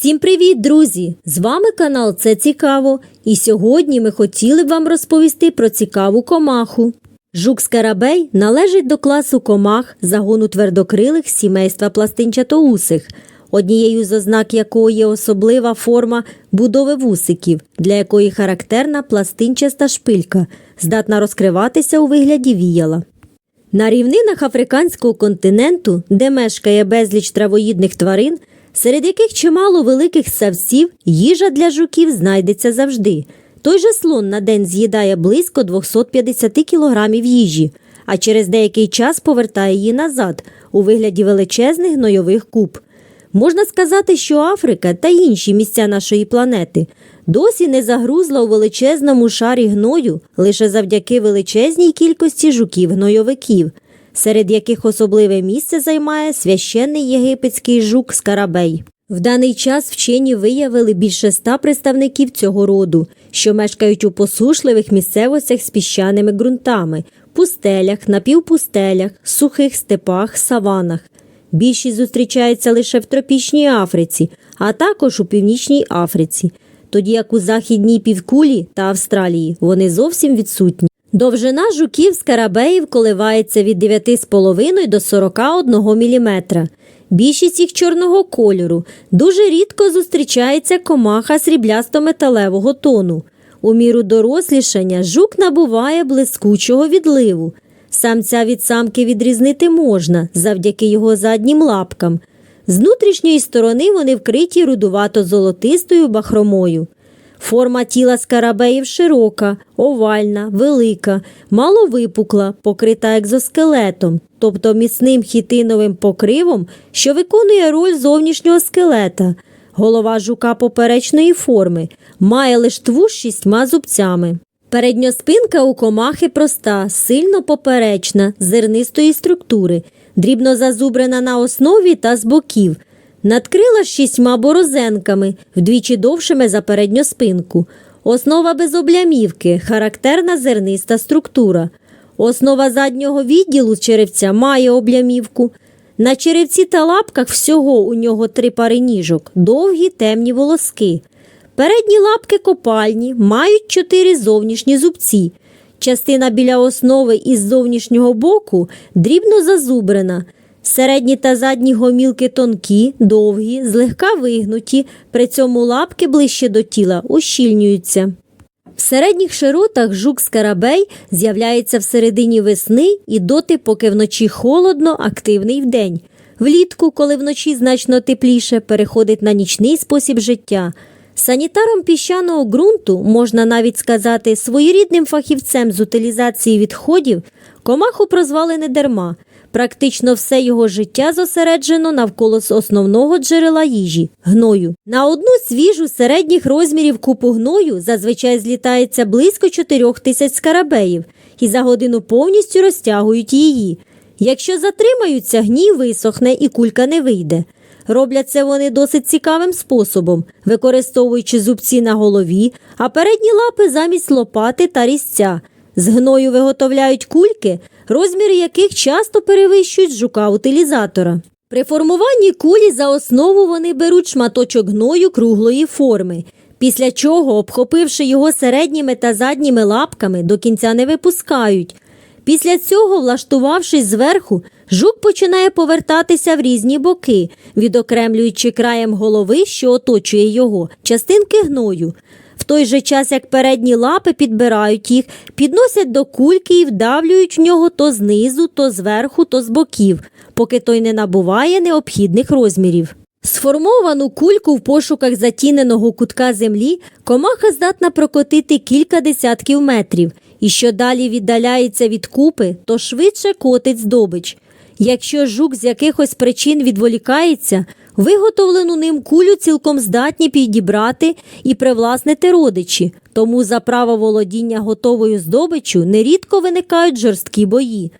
Всім привіт, друзі! З вами канал Це Цікаво. І сьогодні ми хотіли б вам розповісти про цікаву комаху. Жук Скарабей належить до класу комах загону твердокрилих сімейства пластинчатоусих, однією з ознак якої є особлива форма будови вусиків, для якої характерна пластинчаста шпилька, здатна розкриватися у вигляді віяла. На рівнинах африканського континенту, де мешкає безліч травоїдних тварин, серед яких чимало великих савців, їжа для жуків знайдеться завжди. Той же слон на день з'їдає близько 250 кілограмів їжі, а через деякий час повертає її назад у вигляді величезних гнойових куб. Можна сказати, що Африка та інші місця нашої планети досі не загрузла у величезному шарі гною лише завдяки величезній кількості жуків-гнойовиків, серед яких особливе місце займає священний єгипетський жук Скарабей. В даний час вчені виявили більше ста представників цього роду, що мешкають у посушливих місцевостях з піщаними ґрунтами, пустелях, напівпустелях, сухих степах, саванах. Більшість зустрічається лише в тропічній Африці, а також у Північній Африці, тоді як у Західній півкулі та Австралії вони зовсім відсутні. Довжина жуків скарабеїв коливається від 9,5 до 41 мм. Більшість їх чорного кольору. Дуже рідко зустрічається комаха сріблясто-металевого тону. У міру дорослішання жук набуває блискучого відливу. Самця від самки відрізнити можна завдяки його заднім лапкам. З внутрішньої сторони вони вкриті рудувато-золотистою бахромою. Форма тіла скарабеїв широка, овальна, велика, маловипукла, покрита екзоскелетом, тобто міцним хітиновим покривом, що виконує роль зовнішнього скелета. Голова жука поперечної форми, має лиштву з шістьма зубцями. Передньоспинка у комахи проста, сильно поперечна, зернистої структури, дрібно зазубрена на основі та з боків. Надкрила шістьма борозенками, вдвічі довшими за передню спинку. Основа без облямівки, характерна зерниста структура. Основа заднього відділу черевця має облямівку. На черевці та лапках всього у нього три пари ніжок, довгі темні волоски. Передні лапки копальні, мають чотири зовнішні зубці. Частина біля основи із зовнішнього боку дрібно зазубрена. Середні та задні гомілки тонкі, довгі, злегка вигнуті, при цьому лапки ближче до тіла ущільнюються. В середніх широтах жук скарабей з'являється в середині весни і доти, поки вночі холодно, активний вдень. Влітку, коли вночі значно тепліше, переходить на нічний спосіб життя. Санітаром піщаного ґрунту, можна навіть сказати, своєрідним фахівцем з утилізації відходів, комаху прозвали не дарма. Практично все його життя зосереджено навколо основного джерела їжі гною. На одну свіжу середніх розмірів купу гною зазвичай злітається близько 4 тисяч скарабеїв і за годину повністю розтягують її. Якщо затримаються, гній висохне і кулька не вийде. Роблять це вони досить цікавим способом, використовуючи зубці на голові, а передні лапи замість лопати та різця. З гною виготовляють кульки, розміри яких часто перевищують жука-утилізатора. При формуванні кулі за основу вони беруть шматочок гною круглої форми, після чого, обхопивши його середніми та задніми лапками, до кінця не випускають. Після цього, влаштувавшись зверху, жук починає повертатися в різні боки, відокремлюючи краєм голови, що оточує його, частинки гною. Той же час, як передні лапи підбирають їх, підносять до кульки і вдавлюють в нього то знизу, то зверху, то з боків, поки той не набуває необхідних розмірів. Сформовану кульку в пошуках затіненого кутка землі комаха здатна прокотити кілька десятків метрів, і що далі віддаляється від купи, то швидше котить здобич. Якщо жук з якихось причин відволікається, виготовлену ним кулю цілком здатні підібрати і привласнити родичі, тому за право володіння готовою здобиччю нерідко виникають жорсткі бої.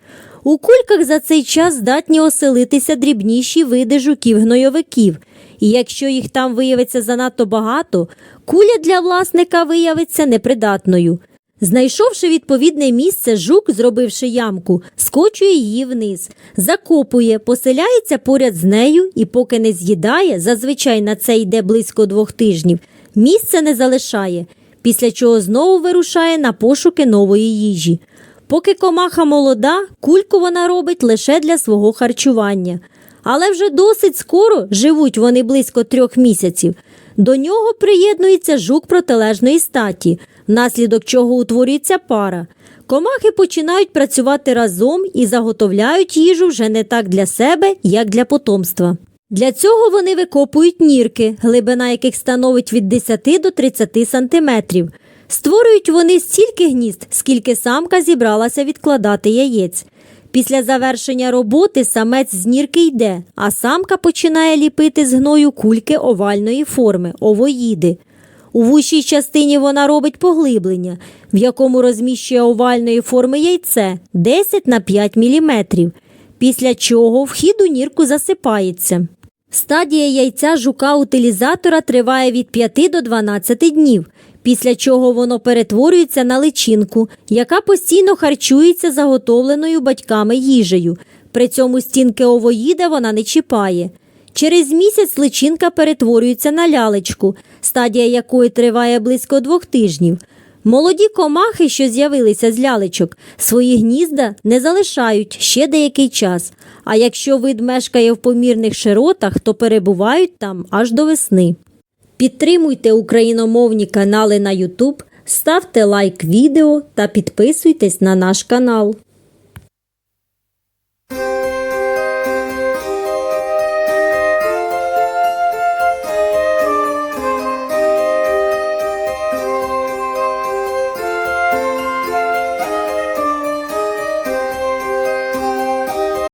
У кульках за цей час здатні оселитися дрібніші види жуків-гнойовиків, і якщо їх там виявиться занадто багато, куля для власника виявиться непридатною. Знайшовши відповідне місце, жук, зробивши ямку, скочує її вниз, закопує, поселяється поряд з нею і, поки не з'їдає, зазвичай на це йде близько двох тижнів, місце не залишає, після чого знову вирушає на пошуки нової їжі. Поки комаха молода, кульку вона робить лише для свого харчування. Але вже досить скоро живуть вони близько трьох місяців. До нього приєднується жук протилежної статі, внаслідок чого утворюється пара. Комахи починають працювати разом і заготовляють їжу вже не так для себе, як для потомства. Для цього вони викопують нірки, глибина яких становить від 10 до 30 сантиметрів. Створюють вони стільки гнізд, скільки самка зібралася відкладати яєць. Після завершення роботи самець з нірки йде, а самка починає ліпити з гною кульки овальної форми овоїди. У вущій частині вона робить поглиблення, в якому розміщує овальної форми яйце 10 на 5 мм, після чого вхід у нірку засипається. Стадія яйця жука-утилізатора триває від 5 до 12 днів, після чого воно перетворюється на личинку, яка постійно харчується заготовленою батьками їжею. При цьому стінки овоїда вона не чіпає. Через місяць личинка перетворюється на лялечку, стадія якої триває близько двох тижнів. Молоді комахи, що з'явилися з лялечок, свої гнізда не залишають ще деякий час. А якщо вид мешкає в помірних широтах, то перебувають там аж до весни. Підтримуйте україномовні канали на YouTube, ставте лайк відео та підписуйтесь на наш канал.